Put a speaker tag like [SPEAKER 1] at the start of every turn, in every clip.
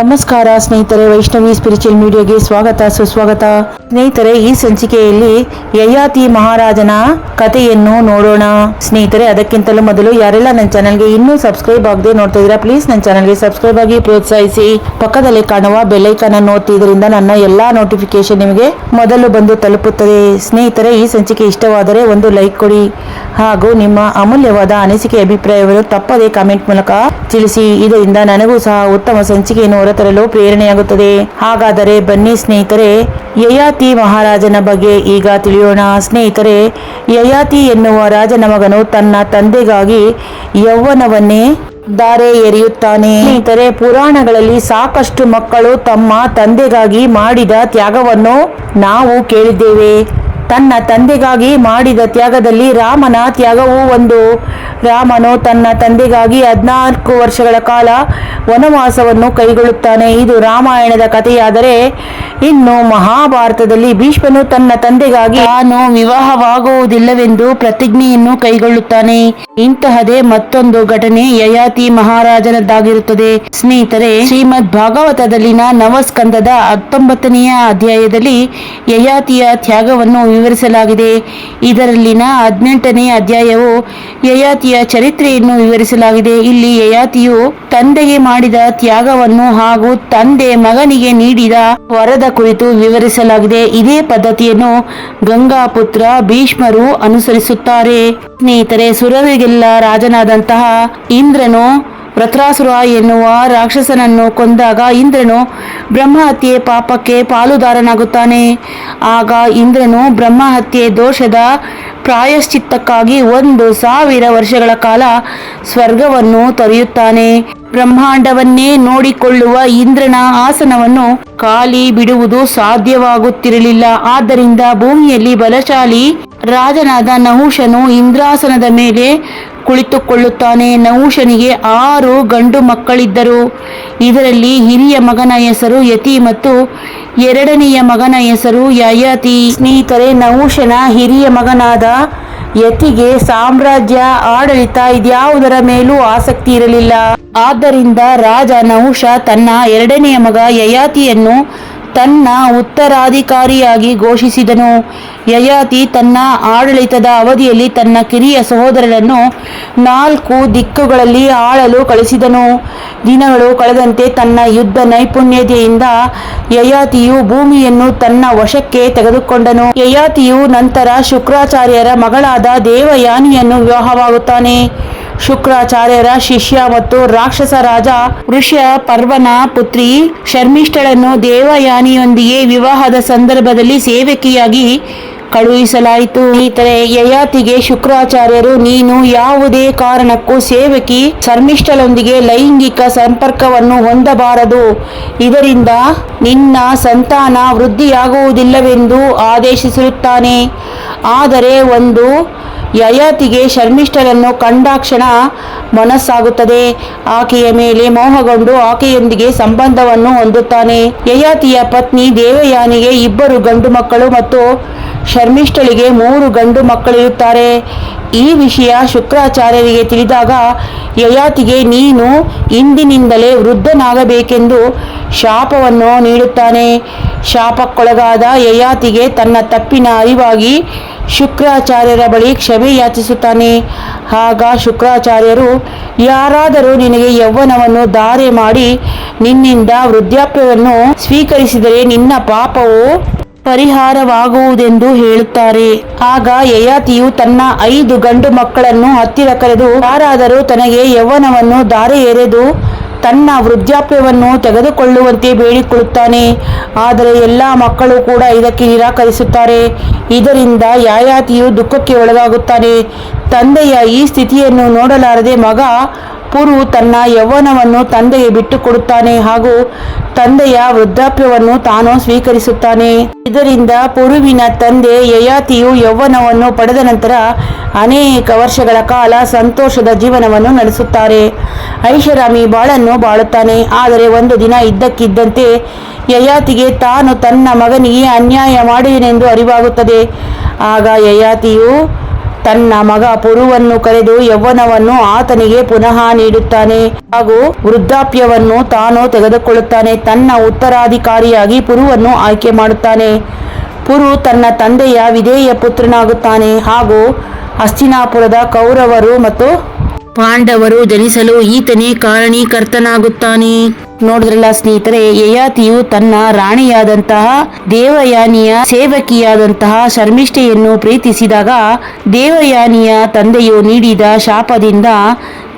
[SPEAKER 1] ನಮಸ್ಕಾರ ಸ್ನೇಹಿತರೆ, ವೈಷ್ಣವಿ ಸ್ಪಿರಿಚುವಲ್ ಮೀಡಿಯಾಗೆ ಸ್ವಾಗತ, ಸುಸ್ವಾಗತ. ಸ್ನೇಹಿತರೆ, ಈ ಸಂಚಿಕೆಯಲ್ಲಿ ಯಯಾತಿ ಮಹಾರಾಜನ ಕಥೆಯನ್ನು ನೋಡೋಣ. ಸ್ನೇಹಿತರೆ, ಅದಕ್ಕಿಂತಲೂ ಮೊದಲು ಯಾರೆಲ್ಲ ನನ್ನ ಚಾನಲ್ಗೆ ಇನ್ನೂ ಸಬ್ಸ್ಕ್ರೈಬ್ ಆಗದೆ ನೋಡ್ತಾ ಇದ್ದೀರಾ ಪ್ಲೀಸ್ ನನ್ನ ಚಾನಲ್ಗೆ ಸಬ್ಸ್ಕ್ರೈಬ್ ಆಗಿ ಪ್ರೋತ್ಸಾಹಿಸಿ. ಪಕ್ಕದಲ್ಲಿ ಕಾಣುವ ಬೆಲ್ಲೈಕನ್ ಅನ್ನು ಒತ್ತಿದ್ರಿಂದ ನನ್ನ ಎಲ್ಲಾ ನೋಟಿಫಿಕೇಶನ್ ನಿಮಗೆ ಮೊದಲು ಬಂದು ತಲುಪುತ್ತದೆ. ಸ್ನೇಹಿತರೆ, ಈ ಸಂಚಿಕೆ ಇಷ್ಟವಾದರೆ ಒಂದು ಲೈಕ್ ಕೊಡಿ. ಹಾಗೂ ನಿಮ್ಮ ಅಮೂಲ್ಯವಾದ ಅನಿಸಿಕೆ, ಅಭಿಪ್ರಾಯವನ್ನು ತಪ್ಪದೆ ಕಾಮೆಂಟ್ ಮೂಲಕ ತಿಳಿಸಿ. ಇದರಿಂದ ನನಗೂ ಸಹ ಉತ್ತಮ ಸಂಚಿಕೆಯನ್ನು ಹೊರತರಲು ಪ್ರೇರಣೆಯಾಗುತ್ತದೆ. ಹಾಗಾದರೆ ಬನ್ನಿ ಸ್ನೇಹಿತರೆ, ಯಯಾತಿ ಮಹಾರಾಜನ ಬಗ್ಗೆ ಈಗ ತಿಳಿಯೋಣ. ಸ್ನೇಹಿತರೆ, ಯಯಾತಿ ಎನ್ನುವ ರಾಜನ ಮಗನು ತನ್ನ ತಂದೆಗಾಗಿ ಯೌವನವನ್ನೇ ದಾರೆ ಎರೆಯುತ್ತಾನೆ. ಸ್ನೇಹಿತರೆ, ಪುರಾಣಗಳಲ್ಲಿ ಸಾಕಷ್ಟು ಮಕ್ಕಳು ತಮ್ಮ ತಂದೆಗಾಗಿ ಮಾಡಿದ ತ್ಯಾಗವನ್ನು ನಾವು ಕೇಳಿದ್ದೇವೆ. ತನ್ನ ತಂದೆಗಾಗಿ ಮಾಡಿದ ತ್ಯಾಗದಲ್ಲಿ ರಾಮನ ತ್ಯಾಗವೂ ಒಂದು. ರಾಮನು ತನ್ನ ತಂದೆಗಾಗಿ ಹದಿನಾಲ್ಕು ವರ್ಷಗಳ ಕಾಲ ವನವಾಸವನ್ನು ಕೈಗೊಳ್ಳುತ್ತಾನೆ. ಇದು ರಾಮಾಯಣದ ಕಥೆಯಾದರೆ ಇನ್ನು ಮಹಾಭಾರತದಲ್ಲಿ ಭೀಷ್ಮನು ತನ್ನ ತಂದೆಗಾಗಿ ತಾನು ವಿವಾಹವಾಗುವುದಿಲ್ಲವೆಂದು ಪ್ರತಿಜ್ಞೆಯನ್ನು ಕೈಗೊಳ್ಳುತ್ತಾನೆ. ಇಂತಹದೇ ಮತ್ತೊಂದು ಘಟನೆ ಯಯಾತಿ ಮಹಾರಾಜನದ್ದಾಗಿರುತ್ತದೆ. ಸ್ನೇಹಿತರೆ ಶ್ರೀಮದ್ ಭಾಗವತದಲ್ಲಿನ ನವಸ್ಕಂದದ ಹತ್ತೊಂಬತ್ತನೆಯ ಅಧ್ಯಾಯದಲ್ಲಿ ಯಯಾತಿಯ ತ್ಯಾಗವನ್ನು ವಿವರಿಸಲಾಗಿದೆ. ಇದರಲ್ಲಿನ ಹದಿನೆಂಟನೇ ಅಧ್ಯಾಯವು ಯಯಾತಿಯ ಚರಿತ್ರೆಯನ್ನು ವಿವರಿಸಲಾಗಿದೆ. ಇಲ್ಲಿ ಯಯಾತಿಯು ತಂದೆಗೆ ಮಾಡಿದ ತ್ಯಾಗವನ್ನು ಹಾಗೂ ತಂದೆ ಮಗನಿಗೆ ನೀಡಿದ ವರದ ಕುರಿತು ವಿವರಿಸಲಾಗಿದೆ. ಇದೇ ಪದ್ಧತಿಯನ್ನು ಗಂಗಾಪುತ್ರ ಭೀಷ್ಮರು ಅನುಸರಿಸುತ್ತಾರೆ. ಸ್ನೇಹಿತರೆ, ಸುರರಿಗೆಲ್ಲ ರಾಜನಾದಂತಹ ಇಂದ್ರನು ವೃತ್ರಾಸುರ ಎನ್ನುವ ರಾಕ್ಷಸನನ್ನು ಕೊಂದಾಗ ಇಂದ್ರನು ಬ್ರಹ್ಮಹತ್ಯೆ ಪಾಪಕ್ಕೆ ಪಾಲುದಾರನಾಗುತ್ತಾನೆ. ಆಗ ಇಂದ್ರನು ಬ್ರಹ್ಮಹತ್ಯೆ ದೋಷದ ಪ್ರಾಯಶ್ಚಿತ್ತಕ್ಕಾಗಿ ಒಂದು ಸಾವಿರ ವರ್ಷಗಳ ಕಾಲ ಸ್ವರ್ಗವನ್ನು ತೊರೆಯುತ್ತಾನೆ. ಬ್ರಹ್ಮಾಂಡವನ್ನೇ ನೋಡಿಕೊಳ್ಳುವ ಇಂದ್ರನ ಆಸನವನ್ನು ಖಾಲಿ ಬಿಡುವುದು ಸಾಧ್ಯವಾಗುತ್ತಿರಲಿಲ್ಲ. ಆದ್ದರಿಂದ ಭೂಮಿಯಲ್ಲಿ ಬಲಶಾಲಿ ರಾಜನಾದ ನಹುಷನು ಇಂದ್ರಾಸನದ ಮೇಲೆ ಕುಳಿತುಕೊಳ್ಳುತ್ತಾನೆ. ನಹುಷನಿಗೆ ಆರು ಗಂಡು ಮಕ್ಕಳಿದ್ದರು. ಇದರಲ್ಲಿ ಹಿರಿಯ ಮಗನ ಹೆಸರು ಯತಿ ಮತ್ತು ಎರಡನೆಯ ಮಗನ ಹೆಸರು ಯಯಾತಿ. ಸ್ನೇಹಿತರೆ, ನಹುಷನ ಹಿರಿಯ ಮಗನಾದ ಯತಿಗೆ ಸಾಮ್ರಾಜ್ಯ, ಆಡಳಿತ ಇದ್ಯಾವುದರ ಮೇಲೂ ಆಸಕ್ತಿ ಇರಲಿಲ್ಲ. ಆದ್ದರಿಂದ ರಾಜ ನಹುಷ ತನ್ನ ಎರಡನೆಯ ಮಗ ಯಯಾತಿಯನ್ನು ತನ್ನ ಉತ್ತರಾಧಿಕಾರಿಯಾಗಿ ಘೋಷಿಸಿದನು. ಯಯಾತಿ ತನ್ನ ಆಡಳಿತದ ಅವಧಿಯಲ್ಲಿ ತನ್ನ ಕಿರಿಯ ಸಹೋದರರನ್ನು ನಾಲ್ಕು ದಿಕ್ಕುಗಳಲ್ಲಿ ಆಳಲು ಕಳಿಸಿದನು. ದಿನಗಳು ಕಳೆದಂತೆ ತನ್ನ ಯುದ್ಧ ನೈಪುಣ್ಯತೆಯಿಂದ ಯಯಾತಿಯು ಭೂಮಿಯನ್ನು ತನ್ನ ವಶಕ್ಕೆ ತೆಗೆದುಕೊಂಡನು. ಯಯಾತಿಯು ನಂತರ ಶುಕ್ರಾಚಾರ್ಯರ ಮಗಳಾದ ದೇವಯಾನಿಯನ್ನು ವಿವಾಹವಾಗುತ್ತಾನೆ. ಶುಕ್ರಾಚಾರ್ಯರ ಶಿಷ್ಯ ಮತ್ತು ರಾಕ್ಷಸ ರಾಜ ಋಷ್ಯ ಪರ್ವನ ಪುತ್ರಿ ಶರ್ಮಿಷ್ಠಳನ್ನು ದೇವಯಾನಿಯೊಂದಿಗೆ ವಿವಾಹದ ಸಂದರ್ಭದಲ್ಲಿ ಸೇವಕಿಯಾಗಿ ಕಳುಹಿಸಲಾಯಿತು. ಈತರೆ ಯಯಾತಿಗೆ ಶುಕ್ರಾಚಾರ್ಯರು, ನೀನು ಯಾವುದೇ ಕಾರಣಕ್ಕೂ ಸೇವಕಿ ಶರ್ಮಿಷ್ಠಳೊಂದಿಗೆ ಲೈಂಗಿಕ ಸಂಪರ್ಕವನ್ನು ಹೊಂದಬಾರದು. ಇದರಿಂದ ನಿನ್ನ ಸಂತಾನ ವೃದ್ಧಿಯಾಗುವುದಿಲ್ಲವೆಂದು ಆದೇಶಿಸಿರುತ್ತಾನೆ. ಆದರೆ ಒಂದು ಯಯಾತಿಗೆ ಶರ್ಮಿಷ್ಠರನ್ನು ಕಂಡಾಕ್ಷಣ ಮನಸ್ಸಾಗುತ್ತದೆ. ಆಕೆಯ ಮೇಲೆ ಮೋಹಗೊಂಡು ಆಕೆಯೊಂದಿಗೆ ಸಂಬಂಧವನ್ನು ಹೊಂದುತ್ತಾನೆ. ಯಯಾತಿಯ ಪತ್ನಿ ದೇವಯಾನಿಗೆ ಇಬ್ಬರು ಗಂಡು ಮಕ್ಕಳು ಮತ್ತು ಶರ್ಮಿಷ್ಠಳಿಗೆ ಮೂರು ಗಂಡು ಮಕ್ಕಳಿರುತ್ತಾರೆ. ಈ ವಿಷಯ ಶುಕ್ರಾಚಾರ್ಯರಿಗೆ ತಿಳಿದಾಗ ಯಯಾತಿಗೆ, ನೀನು ಇಂದಿನಿಂದಲೇ ವೃದ್ಧನಾಗಬೇಕೆಂದು ಶಾಪವನ್ನು ನೀಡುತ್ತಾನೆ. ಶಾಪಕ್ಕೊಳಗಾದ ಯಯಾತಿಗೆ ತನ್ನ ತಪ್ಪಿನ ಅರಿವಾಗಿ ಶುಕ್ರಾಚಾರ್ಯರ ಬಳಿ ಕ್ಷಮೆ ಯಾಚಿಸುತ್ತಾನೆ. ಆಗ ಶುಕ್ರಾಚಾರ್ಯರು, ಯಾರಾದರೂ ನಿನಗೆ ಯೌವನವನ್ನು ಧಾರೆ ಮಾಡಿ ನಿನ್ನಿಂದ ವೃದ್ಧಾಪ್ಯವನ್ನು ಸ್ವೀಕರಿಸಿದರೆ ನಿನ್ನ ಪಾಪವು ಪರಿಹಾರವಾಗುವುದೆಂದು ಹೇಳುತ್ತಾರೆ. ಆಗ ಯಯಾತಿಯು ತನ್ನ ಐದು ಗಂಡು ಮಕ್ಕಳನ್ನು ಹತ್ತಿರ ಕರೆದು, ಯಾರಾದರೂ ತನಗೆ ಯೌವನವನ್ನು ದಾರೆ ಎರೆದು ತನ್ನ ವೃದ್ಧಾಪ್ಯವನ್ನು ತೆಗೆದುಕೊಳ್ಳುವಂತೆ ಬೇಡಿಕೊಳ್ಳುತ್ತಾನೆ. ಆದರೆ ಎಲ್ಲ ಮಕ್ಕಳು ಕೂಡ ಇದಕ್ಕೆ ನಿರಾಕರಿಸುತ್ತಾರೆ. ಇದರಿಂದ ಯಾಯಾತಿಯು ದುಃಖಕ್ಕೆ ಒಳಗಾಗುತ್ತಾನೆ. ತಂದೆಯ ಈ ಸ್ಥಿತಿಯನ್ನು ನೋಡಲಾರದೆ ಮಗ ಪುರು ತನ್ನ ಯೌವನವನ್ನು ತಂದೆಗೆ ಬಿಟ್ಟುಕೊಡುತ್ತಾನೆ ಹಾಗೂ ತಂದೆಯ ವೃದ್ಧಾಪ್ಯವನ್ನು ತಾನು ಸ್ವೀಕರಿಸುತ್ತಾನೆ. ಇದರಿಂದ ಪುರುವಿನ ತಂದೆ ಯಯಾತಿಯು ಯೌವನವನ್ನು ಪಡೆದ ನಂತರ ಅನೇಕ ವರ್ಷಗಳ ಕಾಲ ಸಂತೋಷದ ಜೀವನವನ್ನು ನಡೆಸುತ್ತಾರೆ. ಐಷಾರಾಮಿ ಬಾಳನ್ನು ಬಾಳುತ್ತಾನೆ. ಆದರೆ ಒಂದು ದಿನ ಇದ್ದಕ್ಕಿದ್ದಂತೆ ಯಯಾತಿಗೆ ತಾನು ತನ್ನ ಮಗನಿಗೆ ಅನ್ಯಾಯ ಮಾಡಿದನೆಂದು ಅರಿವಾಗುತ್ತದೆ. ಆಗ ಯಯಾತಿಯು ತನ್ನ ಮಗ ಪುರುವನ್ನು ಕರೆದು ಯೌವನವನ್ನು ಆತನಿಗೆ ಪುನಃ ನೀಡುತ್ತಾನೆ. ಹಾಗೂ ವೃದ್ಧಾಪ್ಯವನ್ನು ತಾನು ತೆಗೆದುಕೊಳ್ಳುತ್ತಾನೆ. ತನ್ನ ಉತ್ತರಾಧಿಕಾರಿಯಾಗಿ ಪುರುವನ್ನು ಆಯ್ಕೆ ಮಾಡುತ್ತಾನೆ. ಪುರು ತನ್ನ ತಂದೆಯ ವಿಧೇಯ ಪುತ್ರನಾಗುತ್ತಾನೆ. ಹಾಗೂ ಹಸ್ತಿನಾಪುರದ ಕೌರವರು ಮತ್ತು ಪಾಂಡವರು ಜನಿಸಲು ಈತನೇ ಕಾರಣೀಕರ್ತನಾಗುತ್ತಾನೆ. ನೋಡಿದ್ರಲ್ಲ ಸ್ನೇಹಿತರೆ, ಯಯಾತಿಯು ತನ್ನ ರಾಣಿಯಾದಂತಹ ದೇವಯಾನಿಯ ಸೇವಕಿಯಾದಂತಹ ಶರ್ಮಿಷ್ಠೆಯನ್ನು ಪ್ರೀತಿಸಿದಾಗ ದೇವಯಾನಿಯ ತಂದೆಯು ನೀಡಿದ ಶಾಪದಿಂದ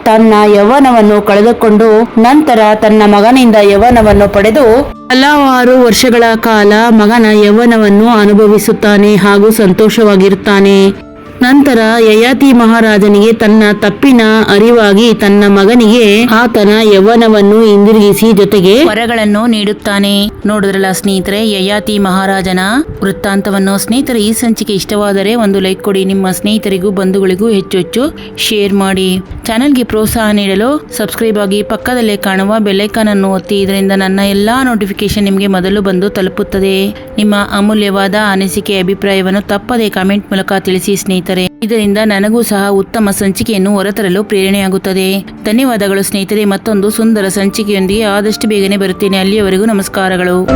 [SPEAKER 1] ತನ್ನ ಯವನವನ್ನು ಕಳೆದುಕೊಂಡು ನಂತರ ತನ್ನ ಮಗನಿಂದ ಯವನವನ್ನು ಪಡೆದು ಹಲವಾರು ವರ್ಷಗಳ ಕಾಲ ಮಗನ ಯವನವನ್ನು ಅನುಭವಿಸುತ್ತಾನೆ ಹಾಗೂ ಸಂತೋಷವಾಗಿರುತ್ತಾನೆ. ನಂತರ ಯಯಾತಿ ಮಹಾರಾಜನಿಗೆ ತನ್ನ ತಪ್ಪಿನ ಅರಿವಾಗಿ ತನ್ನ ಮಗನಿಗೆ ಆತನ ಯೌವನವನ್ನು ಹಿಂದಿರುಗಿಸಿ ಜೊತೆಗೆ ವರಗಳನ್ನು ನೀಡುತ್ತಾನೆ. ನೋಡಿದ್ರಲ್ಲ ಸ್ನೇಹಿತರೆ, ಯಯಾತಿ ಮಹಾರಾಜನ ವೃತ್ತಾಂತವನ್ನು. ಸ್ನೇಹಿತರೆ, ಈ ಸಂಚಿಕೆ ಇಷ್ಟವಾದರೆ ಒಂದು ಲೈಕ್ ಕೊಡಿ. ನಿಮ್ಮ ಸ್ನೇಹಿತರಿಗೂ, ಬಂಧುಗಳಿಗೂ ಹೆಚ್ಚು ಹೆಚ್ಚು ಶೇರ್ ಮಾಡಿ. ಚಾನೆಲ್ಗೆ ಪ್ರೋತ್ಸಾಹ ನೀಡಲು ಸಬ್ಸ್ಕ್ರೈಬ್ ಆಗಿ ಪಕ್ಕದಲ್ಲೇ ಕಾಣುವ ಬೆಲ್ಲೈಕಾನ್ ಅನ್ನು ಒತ್ತಿ. ಇದರಿಂದ ನನ್ನ ಎಲ್ಲಾ ನೋಟಿಫಿಕೇಶನ್ ನಿಮಗೆ ಮೊದಲು ಬಂದು ತಲುಪುತ್ತದೆ. ನಿಮ್ಮ ಅಮೂಲ್ಯವಾದ ಅನಿಸಿಕೆ, ಅಭಿಪ್ರಾಯವನ್ನು ತಪ್ಪದೇ ಕಾಮೆಂಟ್ ಮೂಲಕ ತಿಳಿಸಿ ಸ್ನೇಹಿತರೆ. ಇದರಿಂದ ನನಗೂ ಸಹ ಉತ್ತಮ ಸಂಚಿಕೆಯನ್ನು ಹೊರತರಲು ಪ್ರೇರಣೆಯಾಗುತ್ತದೆ. ಧನ್ಯವಾದಗಳು ಸ್ನೇಹಿತರೆ, ಮತ್ತೊಂದು ಸುಂದರ ಸಂಚಿಕೆಯೊಂದಿಗೆ ಆದಷ್ಟು ಬೇಗನೆ ಬರುತ್ತೇನೆ. ಅಲ್ಲಿಯವರೆಗೂ ನಮಸ್ಕಾರಗಳು.